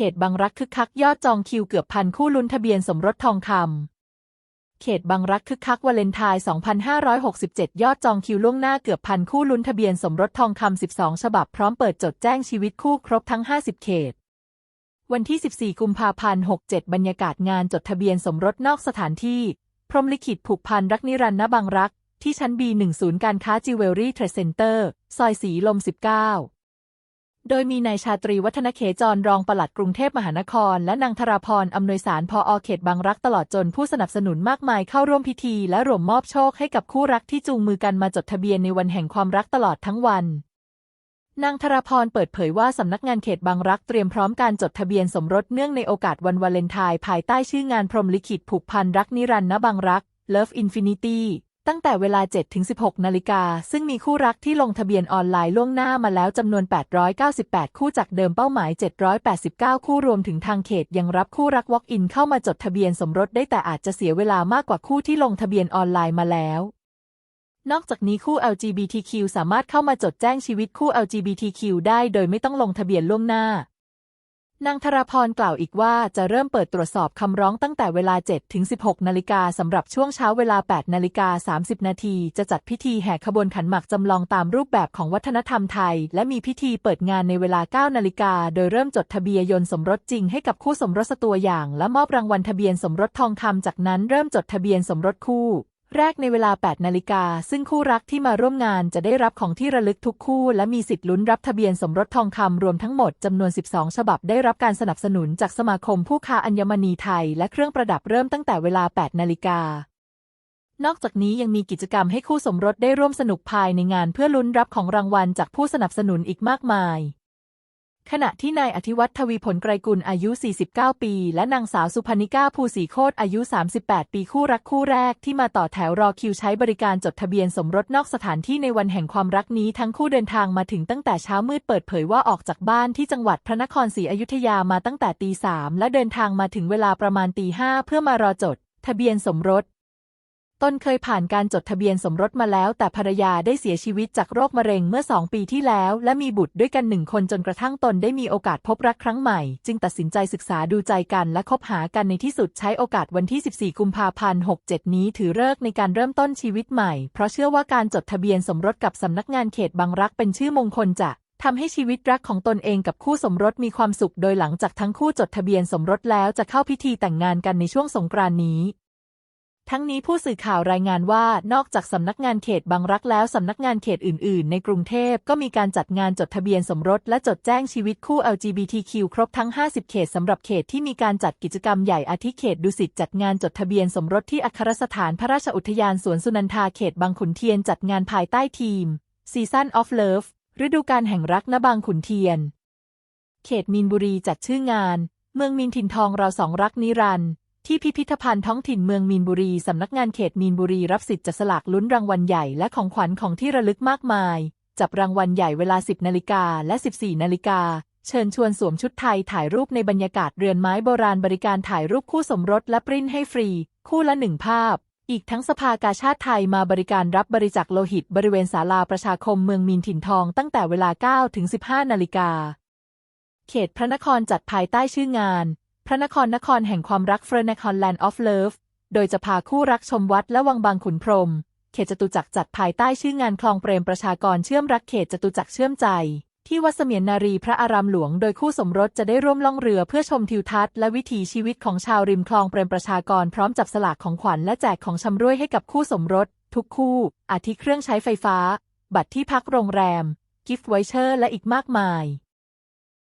ขตบางรักคึกคักยอดจองคิวเกือบพันคู่ลุ้นทะเบียนสมรสทองคำ เขตบางรักคึกคักวาเลนไทน์ 2567 ยอดจองคิวล่วงหน้าเกือบพันคู่ลุ้นทะเบียนสมรสทองคำ 12 ฉบับพร้อมเปิดจดแจ้งชีวิตคู่ครบทั้ง 50 เขต วันที่ 14 กุมภาพันธ์ 67 บรรยากาศงานจดทะเบียนสมรสนอกสถานที่ พรหมลิขิตผูกพันรักนิรันดร์ณบางรัก ที่ชั้น B1 ศูนย์การค้าจิวเวลรี่เทรดเซ็นเตอร์ ซอยสีลม 19 โดยมีนายชาตรีวัฒนเขจรรองปลัดกรุงเทพมหานคร และนางธราพรอำนวยสารพออเขตบางรักตลอดจนผู้สนับสนุนมากมายเข้าร่วมพิธี และร่วมมอบโชคให้กับคู่รักที่จูงมือกันมาจดทะเบียนในวันแห่งความรักตลอดทั้งวัน นางธราพรเปิดเผยว่าสำนักงานเขตบางรักเตรียมพร้อมการจดทะเบียนสมรสเนื่องในโอกาสวันวาเลนไทน์ภายใต้ชื่องานพรมลิขิตผูกพันรักนิรันดร์ณบางรัก Love Infinity ตั้งแต่เวลา 7-16 นาฬิกา ซึ่งมีคู่รักที่ลงทะเบียนออนไลน์ล่วงหน้ามาแล้วจำนวน 898 คู่จากเดิมเป้าหมาย 789 คู่รวมถึงทางเขตยังรับคู่รัก Walk-in เข้ามาจดทะเบียนสมรสได้แต่อาจจะเสียเวลามากกว่าคู่ที่ลงทะเบียนออนไลน์มาแล้วนอกจากนี้คู่ LGBTQ สามารถเข้ามาจดแจ้งชีวิตคู่ LGBTQ ได้โดยไม่ต้องลงทะเบียนล่วงหน้า นางธราพรกล่าวอีกว่าจะเริ่มเปิดตรวจสอบคำร้องตั้งแต่เวลา 7 ถึง 16 นาฬิกาสำหรับช่วงเช้าเวลา 8 นาฬิกา 30 นาทีจะจัดพิธีแห่ขบวนขันหมากจำลองตามรูปแบบของวัฒนธรรมไทย และมีพิธีเปิดงานในเวลา 9 นาฬิกา โดยเริ่มจดทะเบียนยนต์สมรสจริงให้กับคู่สมรสตัวอย่าง และมอบรางวัลทะเบียนสมรสทองคำจากนั้นเริ่มจดทะเบียนสมรสคู่ แรกในเวลา 8 นาฬิกา ซึ่งคู่รักที่มาร่วมงานจะได้รับของที่ระลึกทุกคู่ และมีสิทธิ์ลุ้นรับทะเบียนสมรสทองคำรวมทั้งหมดจำนวน 12 ฉบับได้รับการสนับสนุนจากสมาคมผู้ค้าอัญมณีไทย และเครื่องประดับเริ่มตั้งแต่เวลา 8 นาฬิกานอกจากนี้ยังมีกิจกรรมให้คู่สมรสได้ร่วมสนุกภายในงานเพื่อลุ้นรับของรางวัลจากผู้สนับสนุนอีกมากมาย ขณะที่นายอธิวัฒน์ทวีผลไกรกุลอายุ 49 ปี และนางสาวสุพนิก้าภูศรีโคตรอายุ 38 ปีคู่รักคู่แรกที่มาต่อแถวรอคิวใช้บริการจดทะเบียนสมรสนอกสถานที่ในวันแห่งความรักนี้ทั้งคู่เดินทางมาถึงตั้งแต่เช้ามืดเปิดเผยว่าออกจากบ้านที่จังหวัดพระนครศรีอยุธยามาตั้งแต่ตีสามและเดินทางมาถึงเวลาประมาณตีห้าเพื่อมารอจด ทะเบียนสมรส ตนเคยผ่านการจดทะเบียนสมรสมาแล้ว แต่ภรรยาได้เสียชีวิตจากโรคมะเร็งเมื่อสองปีที่แล้ว และมีบุตรด้วยกันหนึ่งคนจนกระทั่งตนได้มีโอกาสพบรักครั้งใหม่ จึงตัดสินใจศึกษาดูใจกันและคบหากันในที่สุดใช้โอกาสวันที่ 14 กุมภาพันธ์67 นี้ถือเลิกในการเริ่มต้นชีวิตใหม่ เพราะเชื่อว่าการจดทะเบียนสมรสกับสำนักงานเขตบางรักเป็นชื่อมงคลจะทำให้ชีวิตรักของตนเองกับคู่สมรสมีความสุข โดยหลังจากทั้งคู่จดทะเบียนสมรสแล้วจะเข้าพิธีแต่งงานกันในช่วงสงกรานนี้ ทั้งนี้ผู้สื่อข่าวรายงานว่านอกจากสำนักงานเขตบางรักแล้วสำนักงานเขตอื่น ๆ ในกรุงเทพก็มีการจัดงานจดทะเบียนสมรสและจดแจ้งชีวิตคู่ LGBTQ ครบทั้ง 50 เขตสำหรับเขตที่มีการจัดกิจกรรมใหญ่อาทิเขตดุสิตจัดงานจดทะเบียนสมรสที่อัครสถานพระราชอุทยานสวนสุนันทาเขตบางขุนเทียนจัดงานภายใต้ทีม Season of Love ฤดูกาลแห่งรักณบางขุนเทียน เขตมีนบุรีจัดชื่องาน เมืองมีนถิ่นทองเราสองรักนิรันดร์ ที่พิพิธภัณฑ์ท้องถิ่นเมืองมีนบุรี สำนักงานเขตมีนบุรีรับสิทธิ์จัดสลากลุ้นรางวัลใหญ่และของขวัญของที่ระลึกมากมาย จับรางวัลใหญ่เวลา 10นาฬิกาและ 14นาฬิกาเชิญชวนสวมชุดไทยถ่ายรูปในบรรยากาศเรือนไม้โบราณบริการถ่ายรูปคู่สมรสและปริ้นให้ฟรี คู่ละหนึ่งภาพ อีกทั้งสภากาชาติไทยมาบริการรับบริจาคโลหิตบริเวณศาลาประชาคมเมืองมีนถิ่นทองตั้งแต่เวลา9ถึง15นาฬิกาเขตพระนครจัดภายใต้ชื่องาน ระนครนครแห่งความรักเฟรนครแลนด์ออฟเลิฟโดยจะพาคู่รักชมวัดและวังบางขุนพรหมเขตจตุจักรจัดภายใต้ชื่องานคลองเปรมประชากรเชื่อมรักเขตจตุจักรเชื่อมใจ ที่วัดเสมียนนารีพระอารามหลวง โดยคู่สมรสจะได้ร่วมล่องเรือเพื่อชมทิวทัศน์และวิถีชีวิตของชาวริมคลองเปรมประชากรพร้อมจับสลากของขวัญและแจกของชำร่วยให้กับคู่สมรส ทุกคู่ อาทิเครื่องใช้ไฟฟ้า บัตรที่พักโรงแรม กิฟต์ไวเชอร์ และอีกมากมาย